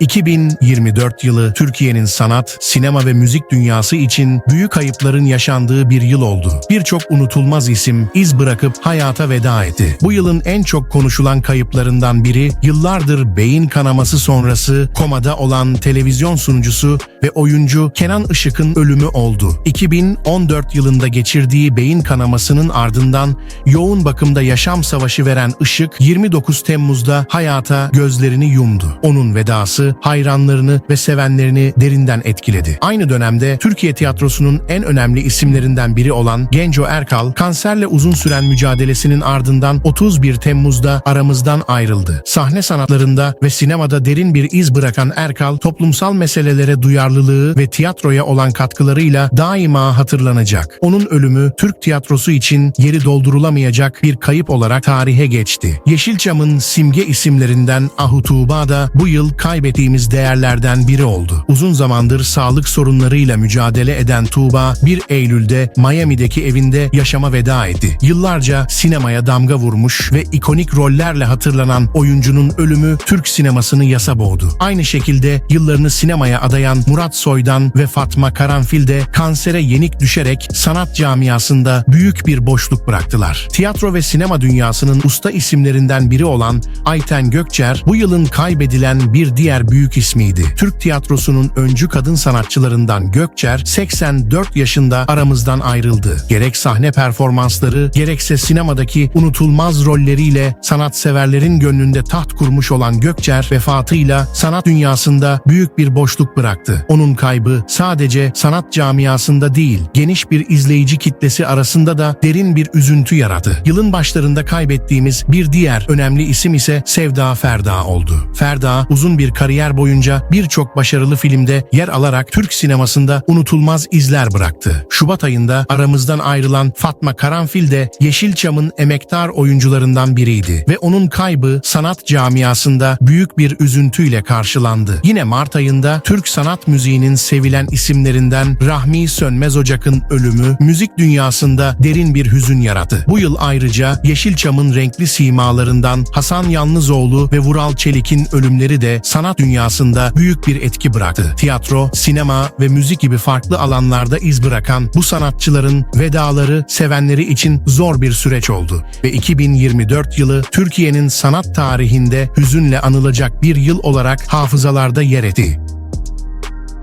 2024 yılı Türkiye'nin sanat, sinema ve müzik dünyası için büyük kayıpların yaşandığı bir yıl oldu. Birçok unutulmaz isim iz bırakıp hayata veda etti. Bu yılın en çok konuşulan kayıplarından biri yıllardır beyin kanaması sonrası komada olan televizyon sunucusu ve oyuncu Kenan Işık'ın ölümü oldu. 2014 yılında geçirdiği beyin kanamasının ardından yoğun bakımda yaşam savaşı veren Işık 29 Temmuz'da hayata gözlerini yumdu. Onun vedası hayranlarını ve sevenlerini derinden etkiledi. Aynı dönemde Türkiye tiyatrosunun en önemli isimlerinden biri olan Genco Erkal, kanserle uzun süren mücadelesinin ardından 31 Temmuz'da aramızdan ayrıldı. Sahne sanatlarında ve sinemada derin bir iz bırakan Erkal, toplumsal meselelere duyarlılığı ve tiyatroya olan katkılarıyla daima hatırlanacak. Onun ölümü Türk tiyatrosu için yeri doldurulamayacak bir kayıp olarak tarihe geçti. Yeşilçam'ın simge isimlerinden Ahu Tuğba da bu yıl kaybettiğimiz değerlerden biri oldu. Uzun zamandır sağlık sorunlarıyla mücadele eden Tuğba 1 Eylül'de Miami'deki evinde yaşama veda etti. Yıllarca sinemaya damga vurmuş ve ikonik rollerle hatırlanan oyuncunun ölümü Türk sinemasını yasa boğdu. Aynı şekilde yıllarını sinemaya adayan Murat Soydan ve Fatma Karanfil de kansere yenik düşerek sanat camiasında büyük bir boşluk bıraktılar. Tiyatro ve sinema dünyasının usta isimlerinden biri olan Ayten Gökçer bu yılın kaybedilen bir diğer büyük ismiydi. Türk tiyatrosunun öncü kadın sanatçılarından Gökçer 84 yaşında aramızdan ayrıldı. Gerek sahne performansları gerekse sinemadaki unutulmaz rolleriyle sanatseverlerin gönlünde taht kurmuş olan Gökçer vefatıyla sanat dünyasında büyük bir boşluk bıraktı. Onun kaybı sadece sanat camiasında değil, geniş bir izleyici kitlesi arasında da derin bir üzüntü yarattı. Yılın başlarında kaybettiğimiz bir diğer önemli isim ise Sevda Ferda oldu. Ferda uzun bir kariyer boyunca birçok başarılı filmde yer alarak Türk sinemasında unutulmaz izler bıraktı. Şubat ayında aramızdan ayrılan Fatma Karanfil de Yeşilçam'ın emektar oyuncularından biriydi ve onun kaybı sanat camiasında büyük bir üzüntüyle karşılandı. Yine Mart ayında Türk sanat müziğinin sevilen isimlerinden Rahmi Sönmez Ocak'ın ölümü müzik dünyasında derin bir hüzün yarattı. Bu yıl ayrıca Yeşilçam'ın renkli simalarından Hasan Yalnızoğlu ve Vural Çelik'in ölümleri de sanat dünyasında büyük bir etki bıraktı. Tiyatro, sinema ve müzik gibi farklı alanlarda iz bırakan bu sanatçıların vedaları sevenleri için zor bir süreç oldu ve 2024 yılı Türkiye'nin sanat tarihinde hüzünle anılacak bir yıl olarak hafızalarda yer etti.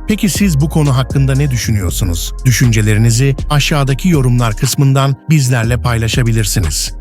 Peki siz bu konu hakkında ne düşünüyorsunuz? Düşüncelerinizi aşağıdaki yorumlar kısmından bizlerle paylaşabilirsiniz.